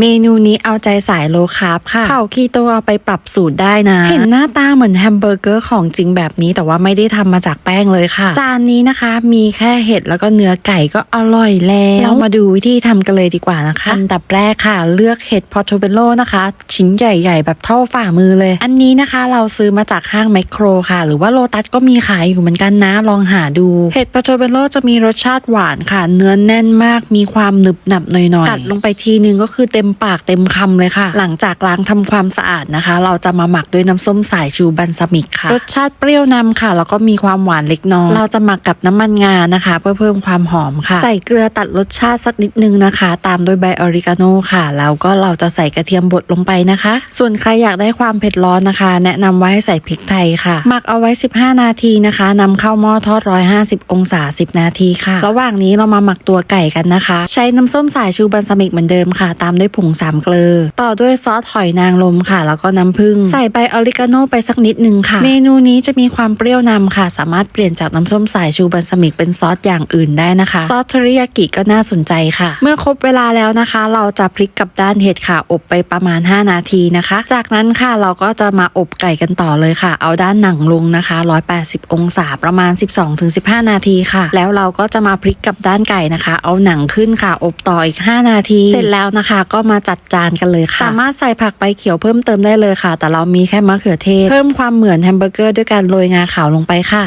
เมนูนี้เอาใจสายโลคาร์บค่ะเผาคีโตเอาไปปรับสูตรได้นะ เห็นหน้าตาเหมือนแฮมเบอร์เกอร์ของจริงแบบนี้แต่ว่าไม่ได้ทำมาจากแป้งเลยค่ะ จานนี้นะคะ มีแค่เห็ดแล้วก็เนื้อไก่ก็อร่อยแล้วเรามาดูวิธีทำกันเลยดีกว่านะคะอันดับแรกค่ะ เลือกเห็ดพอโตเบโลนะคะ ชิ้นใหญ่ ๆ แบบเท่าฝ่ามือเลย อันนี้นะคะ เราซื้อมาจากห้างแมคโครค่ะ หรือว่าโลตัสก็มีขายอยู่เหมือนกันนะลองหาดูเห็ดพอโตเบโลจะมีรสชาติหวานค่ะ เนื้อแน่นมากมีความหนึบหนับหน่อยๆกัดลงไปทีนึงก็คือเต็มปากเต็มคำเลยค่ะ หลังจากล้างทำความสะอาดนะคะ เราจะมาหมักด้วยน้ำส้มสายชูบันซามิกค่ะ รสชาติเปรี้ยวนำค่ะ แล้วก็มีความหวานเล็กน้อย เราจะหมักกับน้ำมันงานะคะ เพื่อเพิ่มความหอมค่ะ ใส่เกลือตัดรสชาติสักนิดนึงนะคะ ตามด้วยใบออริกาโนค่ะ แล้วก็เราจะใส่กระเทียมบดลงไปนะคะ ส่วนใครอยากได้ความเผ็ดร้อนนะคะ แนะนำว่าให้ใส่พริกไทยค่ะ หมักเอาไว้ 15 นาทีนะคะนำเข้าหม้อทอด 150 องศา 10 นาทีค่ะ ระหว่างนี้เรามาหมักตัวไก่กันนะคะ ใช้น้ำส้มสายชูบันซามิกเหมือนเดิมค่ะ ตามด้วยผงสามเกลือ ต่อด้วยซอสหอยนางรมค่ะ แล้วก็น้ำผึ้งใส่ใบออริกาโนไปสักนิดนึงค่ะ เมนูนี้จะมีความเปรี้ยวนำค่ะ สามารถเปลี่ยนจากน้ำส้มสายชูบันซามิกเป็นซอสอย่างอื่นได้นะคะ ซอสเทอริยากิก็น่าสนใจค่ะ เมื่อครบเวลาแล้วนะคะ เราจะพลิกกลับด้านเห็ดค่ะ อบไปประมาณ 5 นาทีนะคะ จากนั้นค่ะเราก็จะมาอบไก่กันต่อเลยค่ะ เอาด้านหนังลงนะคะ 180 องศาประมาณ 12-15 นาทีค่ะ แล้วเราก็จะมาพลิกกลับด้านไก่นะคะ เอาหนังขึ้นค่ะ อบต่ออีก 5 นาที เสร็จแล้วนะคะก็ก็มาจัดจานกันเลยค่ะ สามารถใส่ผักใบเขียวเพิ่มเติมได้เลยค่ะ แต่เรามีแค่มะเขือเทศ เพิ่มความเหมือนแฮมเบอร์เกอร์ด้วยการโรยงาขาวลงไปค่ะ